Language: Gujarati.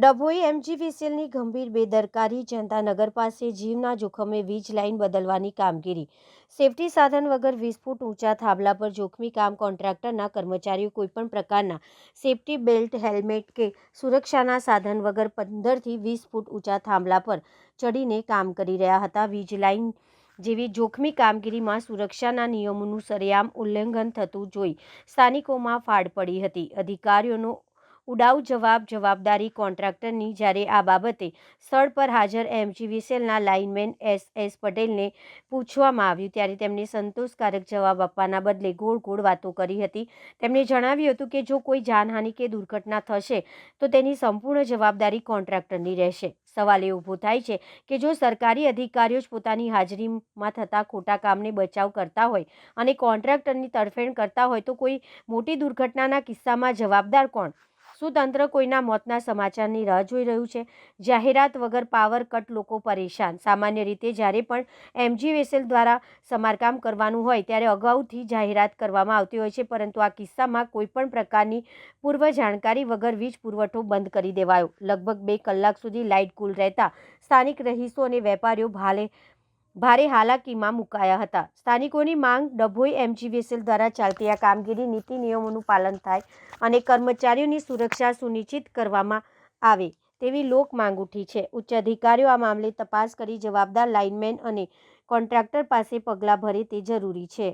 ડભોઈ એમજીવીસીએલની ગંભીર બેદરકારી જનતાનગર પાસે જીવના જોખમે વીજ લાઇન બદલવાની કામગીરી. સેફટી સાધન વગર વીસ ફૂટ ઊંચા થાંભલા પર જોખમી કામ કોન્ટ્રાક્ટરના કર્મચારીઓ કોઈપણ પ્રકારના સેફટી બેલ્ટ, હેલ્મેટ કે સુરક્ષાના સાધન વગર પંદરથી વીસ ફૂટ ઊંચા થાંભલા પર ચડીને કામ કરી રહ્યા હતા. વીજ લાઇન જેવી જોખમી કામગીરીમાં સુરક્ષાના નિયમોનું સરેઆમ ઉલ્લંઘન થતું જોઈ સ્થાનિકોમાં ફાડ પડી હતી. અધિકારીઓનો ઉડાઉ જવાબ જવાબદારી કોન્ટ્રાક્ટરની જ્યારે આ બાબતે સ્થળ પર હાજર એમજીવીસેલના લાઇનમેન એસ એસ પટેલને પૂછવામાં આવ્યું ત્યારે તેમણે સંતોષકારક જવાબ આપવાના બદલે ગોળ ગોળ વાતો કરી હતી. તેમણે જણાવ્યું હતું કે જો કોઈ જાનહાનિ કે દુર્ઘટના થશે, તો તેની સંપૂર્ણ જવાબદારી કોન્ટ્રાક્ટરની રહેશે. સવાલ એ ઊભો થાય છે કે જો સરકારી અધિકારીઓ જ પોતાની હાજરીમાં થતા ખોટા કામને બચાવ કરતા હોય અને કોન્ટ્રાક્ટરની તરફેણ કરતા હોય તો કોઈ મોટી દુર્ઘટનાના કિસ્સામાં જવાબદાર કોણ? શું તંત્ર કોઈના મોતના સમાચારની રાહ જોઈ રહ્યું છે. જાહેરાત વગર પાવર કટ લોકો પરેશાન. સામાન્ય રીતે જ્યારે પણ એમજી વેસેલ દ્વારા સમારકામ કરવાનું હોય ત્યારે અગાઉથી જાહેરાત કરવામાં આવતી હોય છે, પરંતુ આ કિસ્સામાં કોઈપણ પ્રકારની પૂર્વ જાણકારી વગર વીજ પુરવઠો બંધ કરી દેવાયો. લગભગ બે કલાક સુધી લાઇટ કુલ રહેતા સ્થાનિક રહીશો અને વેપારીઓ ભાલે ભારે હાલાકીમાં મુકાયા હતા. સ્થાનિકોની માંગ ડભોઈ એમજીવીએસએલ દ્વારા ચાલતી આ કામગીરી, નીતિ નિયમોનું પાલન થાય અને કર્મચારીઓની સુરક્ષા સુનિશ્ચિત કરવામાં આવે તેવી લોક માંગ ઉઠી છે. ઉચ્ચ અધિકારીઓ આ મામલે તપાસ કરી જવાબદાર લાઇનમેન અને કોન્ટ્રાક્ટર પાસે પગલાં ભરે તે જરૂરી છે.